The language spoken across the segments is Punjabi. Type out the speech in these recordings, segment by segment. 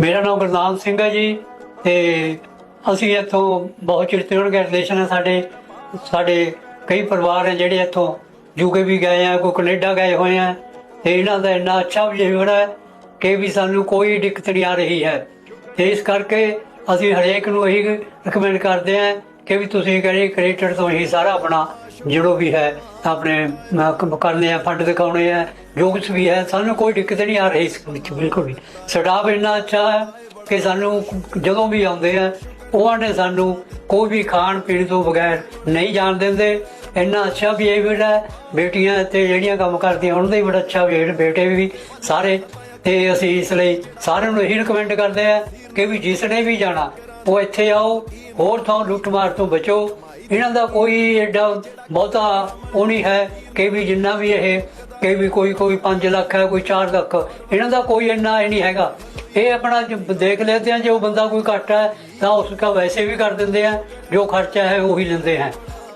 ਮੇਰਾ ਨਾਮ ਗੁਰਨਾਮ ਸਿੰਘ ਹੈ ਜੀ ਤੇ ਅਸੀਂ ਇੱਥੋਂ ਬਹੁਤ ਚਿਰ ਤੋਂ ਗਏ ਰਿਲੇਸ਼ਨ ਹੈ ਸਾਡੇ ਸਾਡੇ ਕਈ ਪਰਿਵਾਰ ਹੈ ਜਿਹੜੇ ਇੱਥੋਂ ਯੂਕੇ ਵੀ ਗਏ ਆ, ਕੋਈ ਕੈਨੇਡਾ ਗਏ ਹੋਏ ਆ, ਤੇ ਇਹਨਾਂ ਦਾ ਇੰਨਾ ਅੱਛਾ ਬਿਹੇਵੀਅਰ ਹੈ ਕਿ ਵੀ ਸਾਨੂੰ ਕੋਈ ਦਿੱਕਤ ਨਹੀਂ ਆ ਰਹੀ ਹੈ। ਤੇ ਇਸ ਕਰਕੇ ਅਸੀਂ ਹਰੇਕ ਨੂੰ ਇਹੀ ਰეკਮੈਂਡ ਕਰਦੇ ਆ ਕਿ ਵੀ ਤੁਸੀਂ ਕਰੇ ਕ੍ਰੈਡਿਟ ਤੋਂ ਹੀ ਸਾਰਾ ਆਪਣਾ ਜਿਹੜੋ ਵੀ ਹੈ, ਆਪਣੇ ਕਰਨੇ ਆ, ਫੰਡ ਦਿਖਾਉਣੇ ਆ, ਜੋ ਕੁਝ ਵੀ ਹੈ, ਸਾਨੂੰ ਕੋਈ ਦਿੱਕਤ ਨਹੀਂ ਆ ਰਹੀ ਇਸ ਵਿੱਚ, ਬਿਲਕੁਲ ਵੀ। ਸਟਾਫ ਇੰਨਾ ਅੱਛਾ ਹੈ ਕਿ ਸਾਨੂੰ ਜਦੋਂ ਵੀ ਆਉਂਦੇ ਆ ਉਹਨਾਂ ਨੇ ਸਾਨੂੰ ਕੋਈ ਵੀ ਖਾਣ ਪੀਣ ਤੋਂ ਬਗੈਰ ਨਹੀਂ ਜਾਣ ਦਿੰਦੇ। ਇੰਨਾ ਅੱਛਾ ਬਿਹੇਵੀਅਰ ਹੈ, ਬੇਟੀਆਂ ਤੇ ਜਿਹੜੀਆਂ ਕੰਮ ਕਰਦੀਆਂ, ਉਹਨਾਂ ਦਾ ਵੀ ਬੜਾ ਅੱਛਾ ਬਿਹੇਵੀਅਰ ਬੇਟੇ ਵੀ, ਸਾਰੇ। ਤੇ ਅਸੀਂ ਇਸ ਲਈ ਸਾਰਿਆਂ ਨੂੰ ਇਹੀ ਰეკਮੈਂਡ ਕਰਦੇ ਆ ਕਿ ਵੀ ਜਿਸ ਨੇ ਵੀ ਜਾਣਾ, ਉਹ ਇੱਥੇ ਆਓ, ਹੋਰ ਥਾਂ ਲੁੱਟਮਾਰ ਤੋਂ ਬਚੋ। ਇਹਨਾਂ ਦਾ ਕੋਈ ਐਡਾ ਬਹੁਤਾ ਉਹ ਨਹੀਂ ਹੈ ਕਿ ਵੀ ਜਿੰਨਾ ਵੀ ਇਹ, ਕਿ ਵੀ ਕੋਈ ਕੋਈ 5 ਲੱਖ ਹੈ, ਕੋਈ 4 ਲੱਖ, ਇਹਨਾਂ ਦਾ ਕੋਈ ਇੰਨਾ ਇਹ ਨਹੀਂ ਹੈਗਾ। ਇਹ ਆਪਣਾ ਦੇਖ ਲੈਂਦੇ ਆ ਉਹ ਬੰਦਾ ਕੋਈ ਘੱਟ ਹੈ, ਤਾਂ ਉਸਕਾ ਵੈਸੇ ਵੀ ਕਰ ਦਿੰਦੇ ਆ, ਜੋ ਖਰਚਾ ਹੈ ਉਹੀ ਲੈਂਦੇ ਹੈ।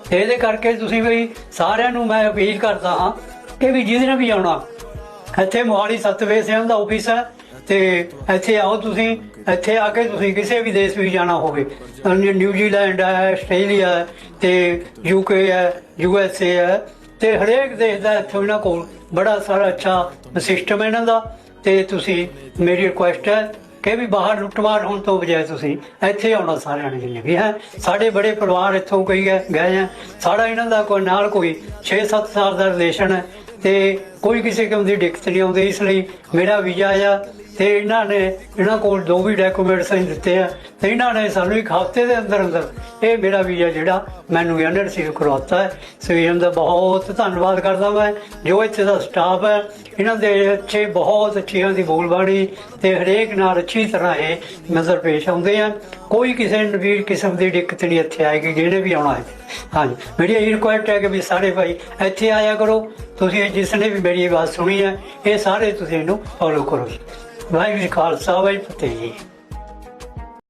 ਤੇ ਇਹਦੇ ਕਰਕੇ ਤੁਸੀਂ ਵੀ ਸਾਰਿਆਂ ਨੂੰ ਮੈਂ ਅਪੀਲ ਕਰਦਾ ਹਾਂ ਕਿ ਵੀ ਜਿਹਦੇ ਨੇ ਵੀ ਆਉਣਾ ਇੱਥੇ ਮੋਹਾਲੀ ਸਤਵੇ ਸਿਆਂ ਦਾ ਆਫਿਸ ਹੈ ਤੇ ਇੱਥੇ ਆਓ ਤੁਸੀਂ, ਇੱਥੇ ਆ ਕੇ ਤੁਸੀਂ ਕਿਸੇ ਵੀ ਦੇਸ਼ ਵਿੱਚ ਜਾਣਾ ਹੋਵੇ। ਨਿਊਜ਼ੀਲੈਂਡ ਹੈ ਆਸਟ੍ਰੇਲੀਆ ਹੈ ਤੇ ਯੂਕੇ ਹੈ ਯੂ ਐਸ ਏ ਹੈ ਤੇ ਹਰੇਕ ਦੇਸ਼ ਦਾ ਇੱਥੇ ਇਹਨਾਂ ਕੋਲ ਬੜਾ ਸਾਰਾ ਅੱਛਾ ਸਿਸਟਮ ਹੈ ਇਹਨਾਂ ਦਾ ਤੇ ਤੁਸੀਂ ਮੇਰੀ ਰਿਕੁਐਸਟ ਹੈ ਕਿ ਵੀ ਬਾਹਰ ਲੁੱਟਮਾਰ ਹੋਣ ਤੋਂ ਬਜਾਏ ਤੁਸੀਂ ਇੱਥੇ ਆਉਣਾ ਸਾਰਿਆਂ ਨੇ ਜਿੰਨੇ ਵੀ ਹੈ। ਸਾਡੇ ਬੜੇ ਪਰਿਵਾਰ ਇੱਥੋਂ ਕਈ ਗਏ ਗਏ ਆ ਸਾਡਾ ਇਹਨਾਂ ਦਾ ਕੋਈ ਨਾਲ ਕੋਈ 6-7 ਸਾਲ ਦਾ ਰਿਲੇਸ਼ਨ ਹੈ। ਤੇ ਕੋਈ ਕਿਸੇ ਕਿਸਮ ਦੀ ਦਿੱਕਤ ਨਹੀਂ ਆਉਂਦੀ, ਇਸ ਲਈ ਮੇਰਾ ਵੀਜ਼ਾ ਆ ਤੇ ਇਹਨਾਂ ਨੇ, ਇਹਨਾਂ ਕੋਲ ਜੋ ਵੀ ਡਾਕੂਮੈਂਟਸ ਅਸੀਂ ਦਿੱਤੇ ਆ ਤੇ ਇਹਨਾਂ ਨੇ ਸਾਨੂੰ ਇੱਕ ਹਫ਼ਤੇ ਦੇ ਅੰਦਰ ਅੰਦਰ ਇਹ ਮੇਰਾ ਵੀਜ਼ਾ ਜਿਹੜਾ ਮੈਨੂੰ ਇਹਨਾਂ ਰਿਸੀਵ ਕਰਵਾਤਾ ਹੈ। ਸੋ ਇਹਨਾਂ ਦਾ ਬਹੁਤ ਧੰਨਵਾਦ ਕਰਦਾ ਮੈਂ, ਜੋ ਇੱਥੇ ਦਾ ਸਟਾਫ ਹੈ, ਇਹਨਾਂ ਦੇ ਅੱਛੇ ਬਹੁਤ ਅੱਛੀ ਦੀ ਬੋਲਬਾਣੀ ਤੇ ਹਰੇਕ ਨਾਲ ਅੱਛੀ ਤਰ੍ਹਾਂ ਇਹ ਨਜ਼ਰ ਪੇਸ਼ ਆਉਂਦੇ ਆ। ਕੋਈ ਕਿਸੇ ਨੂੰ ਵੀ ਕਿਸਮ ਦੀ ਦਿੱਕਤ ਨਹੀਂ ਇੱਥੇ ਆਏਗੀ, ਜਿਹੜੇ ਵੀ ਆਉਣਾ ਹੈ ਹਾਂਜੀ, ਮੇਰੀ ਇਹ ਰਿਕੁਐਸਟ ਹੈ ਕਿ ਵੀ ਸਾਰੇ ਭਾਈ ਇੱਥੇ ਆਇਆ ਕਰੋ। ਤੁਸੀਂ ਜਿਸ ਨੇ ਵੀ ਮੇਰੀ ਆਵਾਜ਼ ਸੁਣੀ ਹੈ, ਇਹ ਸਾਰੇ ਤੁਸੀਂ ਇਹਨੂੰ ਫੋਲੋ ਕਰੋ। ਵਾਹਿਗੁਰੂ ਜੀ ਕਾ ਖਾਲਸਾ, ਵਾਹਿਗੁਰੂ ਫਤਿਹ। ਜੀ